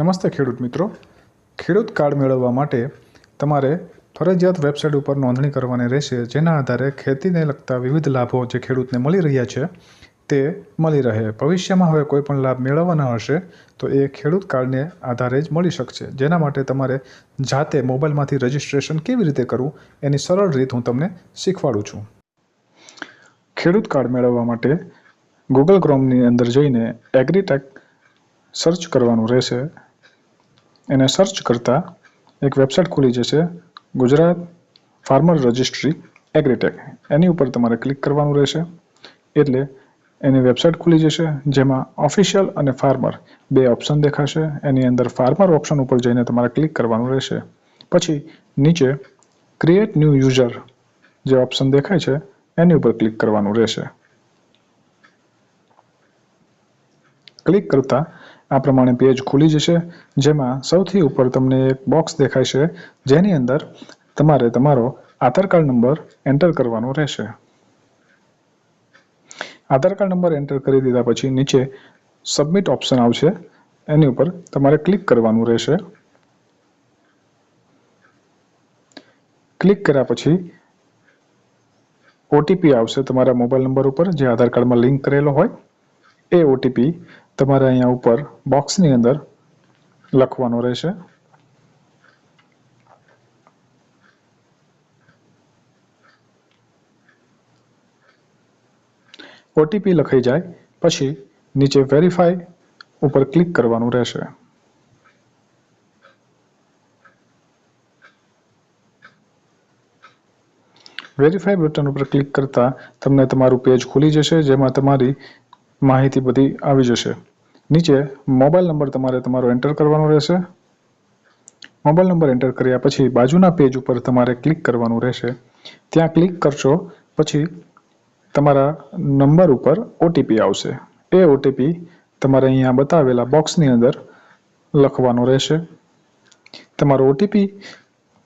નમસ્તે ખેડૂત મિત્રો. ખેડૂત કાર્ડ મેળવવા માટે તમારે ફરજિયાત વેબસાઇટ ઉપર નોંધણી કરવાની રહેશે, જેના આધારે ખેતીને લગતા વિવિધ લાભો જે ખેડૂતને મળી રહ્યા છે, તે મળી રહે. ભવિષ્યમાં હવે કોઈ પણ લાભ મેળવવાના હશે, તો એ ખેડૂત કાર્ડને આધારે જ મળી શકશે. જેના માટે તમારે જાતે મોબાઈલમાંથી રજિસ્ટ્રેશન કેવી રીતે કરવું, એની સરળ રીત હું તમને શીખવાડું છું. ખેડૂત કાર્ડ મેળવવા માટે ગૂગલ ક્રોમની અંદર જઈને એગ્રીટેક સર્ચ કરવાનું રહેશે. એને સર્ચ કરતાં એક વેબસાઇટ ખુલી જશે, ગુજરાત ફાર્મર રજિસ્ટ્રી એગ્રીટેક એની ઉપર તમારે ક્લિક કરવાનું રહેશે. એટલે એની વેબસાઇટ ખુલી જશે, જેમાં ઓફિશિયલ અને ફાર્મર બે ઓપ્શન દેખાશે. એની અંદર ફાર્મર ઓપ્શન ઉપર જઈને તમારે ક્લિક કરવાનું રહેશે. પછી નીચે ક્રિએટ ન્યૂ યુઝર જે ઓપ્શન દેખાય છે, એની ઉપર ક્લિક કરવાનું રહેશે. ક્લિક કરતાં આ પ્રમાણે પેજ ખુલી જશે, જેમાં સૌથી ઉપર તમને એક બોક્સ દેખાય છે, જેની અંદર તમારે તમારો આધાર કાર્ડ નંબર એન્ટર કરવાનો રહેશે. આધાર કાર્ડ નંબર એન્ટર કરી દીધા પછી નીચે સબમિટ ઓપ્શન આવશે, એની ઉપર તમારે ક્લિક કરવાનું રહેશે. ક્લિક કર્યા પછી ઓટીપી આવશે તમારા મોબાઈલ નંબર ઉપર, જે આધાર કાર્ડમાં લિંક કરેલો હોય, એ ઓટીપી તમારે અહીંયા ઉપર બોક્સની અંદર લખવાનો રહેશે. ઓટીપી લખાઈ જાય, પછી નીચે વેરીફાઈ ઉપર ક્લિક કરવાનું રહેશે. વેરીફાઈ બટન ઉપર ક્લિક કરતા તમને તમારું પેજ ખુલી જશે, જેમાં તમારી માહિતી બધી આવી જશે. નીચે મોબાઈલ નંબર તમારે તમારો એન્ટર કરવાનો રહેશે. મોબાઈલ નંબર એન્ટર કર્યા પછી બાજુના પેજ ઉપર તમારે ક્લિક કરવાનું રહેશે. ત્યાં ક્લિક કરશો પછી તમારા નંબર ઉપર ઓટીપી આવશે. એ ઓટીપી તમારે અહીંયા બતાવેલા બોક્સની અંદર લખવાનો રહેશે. તમારો ઓટીપી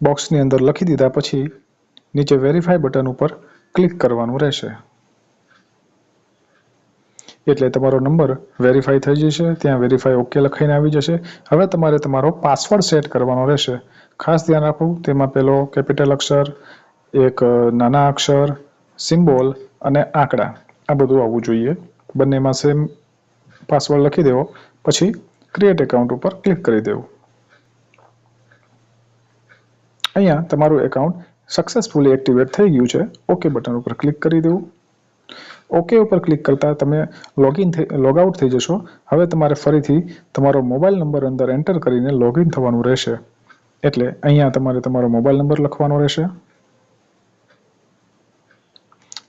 બોક્સની અંદર લખી દીધા પછી નીચે વેરીફાઈ બટન ઉપર ક્લિક કરવાનું રહેશે. એટલે તમારો નંબર વેરીફાઈ થઈ જશે, ત્યાં વેરીફાઈ ઓકે લખાઈને આવી જશે. હવે તમારે તમારો પાસવર્ડ સેટ કરવાનો રહેશે. ખાસ ધ્યાન રાખવું, તેમાં પેલો કેપિટલ અક્ષર, એક નાના અક્ષર સિમ્બોલ અને આંકડા. આ બધું આવવું જોઈએ. બંનેમાં સેમ પાસવર્ડ લખી દેવો, પછી ક્રિએટ એકાઉન્ટ ઉપર ક્લિક કરી દેવું. અહીંયા તમારું એકાઉન્ટ સક્સેસફુલી એક્ટિવેટ થઈ ગયું છે. ઓકે બટન ઉપર ક્લિક કરી દેવું. ઓકે ઉપર ક્લિક કરતા તમે લોગિન થઈ લોગઆઉટ થઈ જશો. હવે તમારે ફરીથી તમારો મોબાઈલ નંબર અંદર એન્ટર કરીને લોગિન થવાનું રહેશે. એટલે અહીંયા તમારે તમારો મોબાઈલ નંબર લખવાનો રહેશે.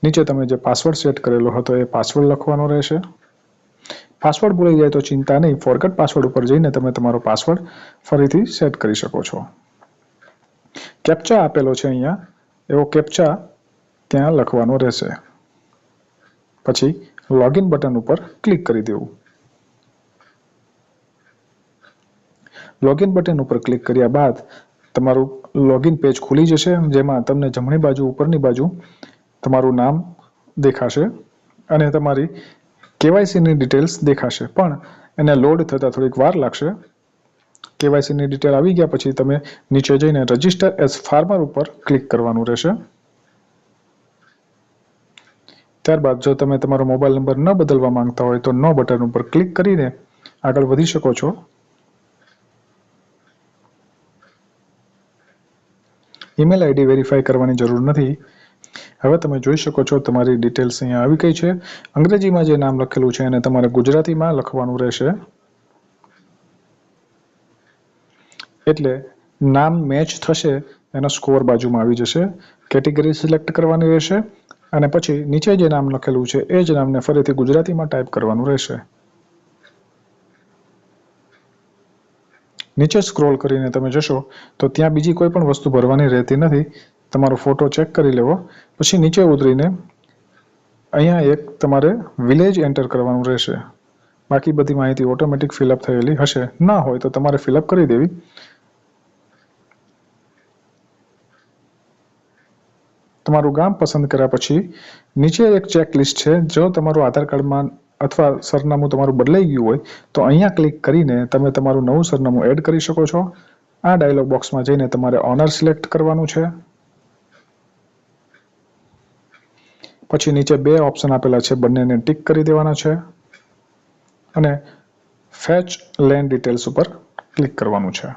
નીચે તમે જે પાસવર્ડ સેટ કરેલો હતો એ પાસવર્ડ લખવાનો રહેશે. પાસવર્ડ ભૂલી જાય તો ચિંતા નહીં ફોરગટ પાસવર્ડ ઉપર જઈને તમે તમારો પાસવર્ડ ફરીથી સેટ કરી શકો છો. કેપ્ચા આપેલો છે અહીંયા. એવો કેપ્ચા ત્યાં લખવાનો રહેશે. પછી લોગિન બટન ઉપર ક્લિક કરી દેવું. લોગિન બટન ઉપર ક્લિક કર્યા બાદ તમારું લોગિન પેજ ખુલી જશે, જેમાં તમને જમણી બાજુ, ઉપરની બાજુ તમારું નામ દેખાશે અને તમારી કેવાયસીની ડિટેલ્સ દેખાશે. પણ એને લોડ થતાં થોડીક વાર લાગશે. કેવાયસીની ડિટેલ આવી ગયા પછી તમે નીચે જઈને રજિસ્ટર એઝ ફાર્મર ઉપર ક્લિક કરવાનું રહેશે. ત્યારબાદ જો તમે તમારો મોબાઈલ નંબર ન બદલવા માંગતા હોય તો નો બટન ઉપર ક્લિક કરીને આગળ વધી શકો છો. ઈમેલ આઈડી વેરીફાઈ કરવાની જરૂર નથી. હવે તમે જોઈ શકો છો તમારી ડિટેલ્સ અહીંયા આવી ગઈ છે. અંગ્રેજીમાં જે નામ લખેલું છે એને તમારે ગુજરાતીમાં લખવાનું રહેશે. એટલે નામ મેચ થશે, એનો સ્કોર બાજુમાં આવી જશે. કેટેગરી સિલેક્ટ કરવાની રહેશે. અને પછી નીચે જે નામ લખેલું છે, એ જ નામને ફરીથી ગુજરાતીમાં ટાઈપ કરવાનું રહેશે. નીચે સ્ક્રોલ કરીને તમે જશો, તો ત્યાં બીજી કોઈ પણ વસ્તુ ભરવાની રહેતી નથી. તમારો ફોટો ચેક કરી લેવો. પછી નીચે ઉતરીને અહીંયા એક તમારે વિલેજ એન્ટર કરવાનું રહેશે. બાકી બધી માહિતી ઓટોમેટિક ફિલઅપ થયેલી હશે. ના હોય તો તમારે ફિલઅપ કરી દેવી. તમારું ગામ પસંદ કર્યા પછી નીચે એક ચેક લિસ્ટ છે. જો તમારું આધાર કાર્ડમાં અથવા સરનામું તમારું બદલાઈ ગયું હોય, તો અહીંયા ક્લિક કરીને તમે તમારું નવું સરનામું એડ કરી શકો છો. આ ડાયલોગ બોક્સમાં જઈને તમારે ઓનર સિલેક્ટ કરવાનું છે. પછી નીચે બે ઓપ્શન આપેલા છે. બંનેને ટિક કરી દેવાના છે. અને ફેચ લેન્ડ ડિટેલ્સ ઉપર ક્લિક કરવાનું છે.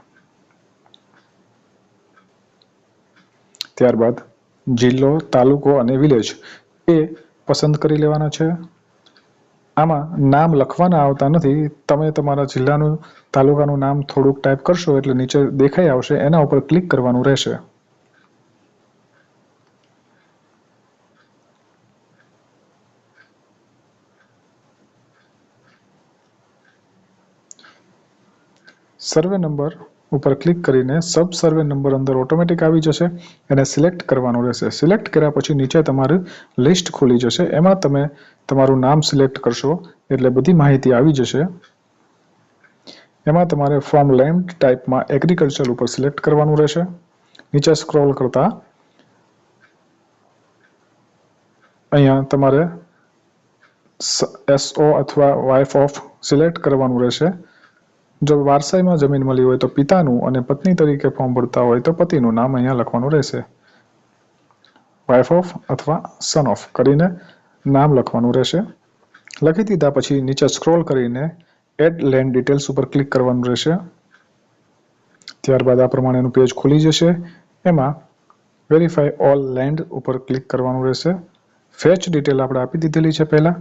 ત્યારબાદ જિલ્લો, તાલુકો અને વિલેજ એ પસંદ કરી લેવાના છે. આમાં નામ લખવાના આવતા નથી. તમે તમારા જિલ્લાનું, તાલુકાનું નામ થોડુંક ટાઈપ કરશો એટલે નીચે દેખાઈ આવશે. એના ઉપર ક્લિક કરવાનું રહેશે. સર્વે નંબર ઉપર ક્લિક કરીને સબ સર્વે નંબર અંદર ઓટોમેટિક આવી જશે એને સિલેક્ટ કરવાનું રહેશે. સિલેક્ટ કર્યા પછી નીચે તમારું લિસ્ટ ખુલી જશે. એમાં તમે તમારું નામ સિલેક્ટ કરશો એટલે બધી માહિતી આવી જશે. એમાં તમારે ફ્રોમ લેન્ડ ટાઈપમાં એગ્રીકલ્ચર ઉપર સિલેક્ટ કરવાનું રહેશે. નીચે સ્ક્રોલ કરતા અહીંયા તમારે એસઓ અથવા વાઇફ ઓફ સિલેક્ટ કરવાનું રહેશે. જો વારસાઈમાં જમીન મળી હોય તો પિતાનું અને પત્ની તરીકે ફોર્મ ભરતા હોય તો પતિનું નામ અહીંયા લખવાનું રહેશે. વાઇફ ઓફ અથવા સન ઓફ કરીને નામ લખવાનું રહેશે. લખી દીધા પછી નીચે સ્ક્રોલ કરીને એડ લેન્ડ ડિટેલ્સ ઉપર ક્લિક કરવાનું રહેશે. ત્યારબાદ આ પ્રમાણેનું પેજ ખુલી જશે. એમાં વેરીફાઈ ઓલ લેન્ડ ઉપર ક્લિક કરવાનું રહેશે. ફેચ ડિટેલ આપણે આપી દીધેલી છે પહેલા.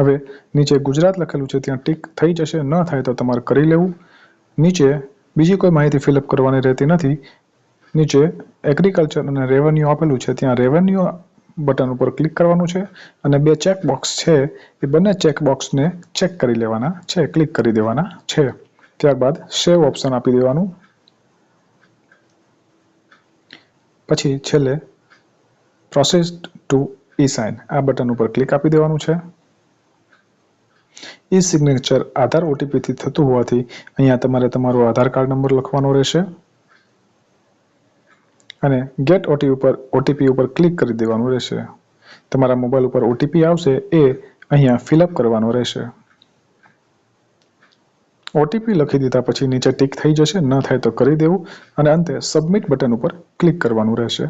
હવે નીચે ગુજરાત લખેલું છે, ત્યાં ટીક થઈ જશે, ન થાય તો તમારે કરી લેવું. નીચે બીજી કોઈ માહિતી ફિલઅપ કરવાની રહેતી નથી. નીચે એગ્રીકલ્ચર અને રેવન્યુ આપેલું છે, ત્યાં રેવન્યુ બટન ઉપર ક્લિક કરવાનું છે અને બે ચેક બોક્સ છે, એ બંને ચેક બોક્સને ચેક કરી લેવાના છે ક્લિક કરી દેવાના છે. ત્યારબાદ સેવ ઓપ્શન આપી દેવાનું. પછી છેલ્લે પ્રોસેસ ટુ ઈ સાઇન આ બટન ઉપર ક્લિક આપી દેવાનું છે. ઈ સિગ્નેચર આધાર ઓટીપીથી થતું હોવાથી અહીંયા તમારે તમારો આધાર કાર્ડ નંબર લખવાનો રહેશે. અને ગેટ ઓટી ઉપર ઓટીપી ઉપર ક્લિક કરી દેવાનું રહેશે. તમારા મોબાઈલ ઉપર ઓટીપી આવશે એ અહીંયા ફિલઅપ કરવાનો રહેશે. ઓટીપી લખી દીધા પછી નીચે ટીક થઈ જશે, ન થાય તો કરી દેવું અને અંતે સબમિટ બટન ઉપર ક્લિક કરવાનું રહેશે.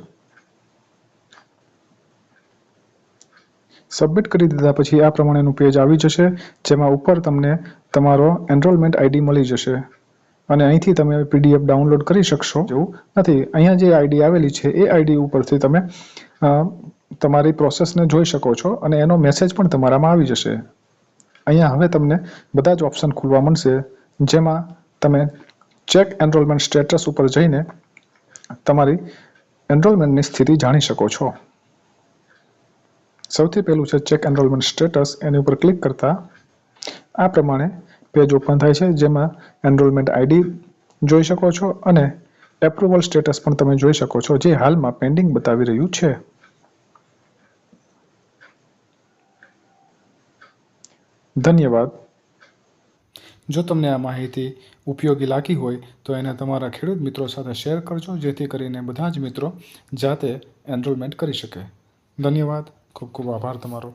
સબમિટ કરી દીધા પછી આ પ્રમાણેનું પેજ આવી જશે, જેમાં ઉપર તમને તમારો એનરોલમેન્ટ આઈડી મળી જશે. અને અહીંથી તમે પીડીએફ ડાઉનલોડ કરી શકશો. એવું નથી. અહીંયા જે આઈડી આવેલી છે, એ આઈડી ઉપરથી તમે તમારી પ્રોસેસને જોઈ શકો છો અને એનો મેસેજ પણ તમારામાં આવી જશે. અહીંયા હવે તમને બધા જ ઓપ્શન ખુલવા મળશે, જેમાં તમે ચેક એનરોલમેન્ટ સ્ટેટસ ઉપર જઈને તમારી એનરોલમેન્ટની સ્થિતિ જાણી શકો છો. સૌથી પહેલું છે ચેક એનરોલમેન્ટ સ્ટેટસ એની ઉપર ક્લિક કરતા આ પ્રમાણે પેજ ઓપન થાય છે, જેમાં એનરોલમેન્ટ આઈડી જોઈ શકો છો અને એપ્રુવલ સ્ટેટસ પણ તમે જોઈ શકો છો, જે હાલમાં પેન્ડિંગ બતાવી રહ્યું છે. ધન્યવાદ. જો તમને આ માહિતી ઉપયોગી લાગી હોય, તો એને તમારા ખેડૂત મિત્રો સાથે શેર કરજો, જેથી કરીને બધા જ મિત્રો જાતે એનરોલમેન્ટ કરી શકે. ધન્યવાદ. ખૂબ ખૂબ આભાર તમારો.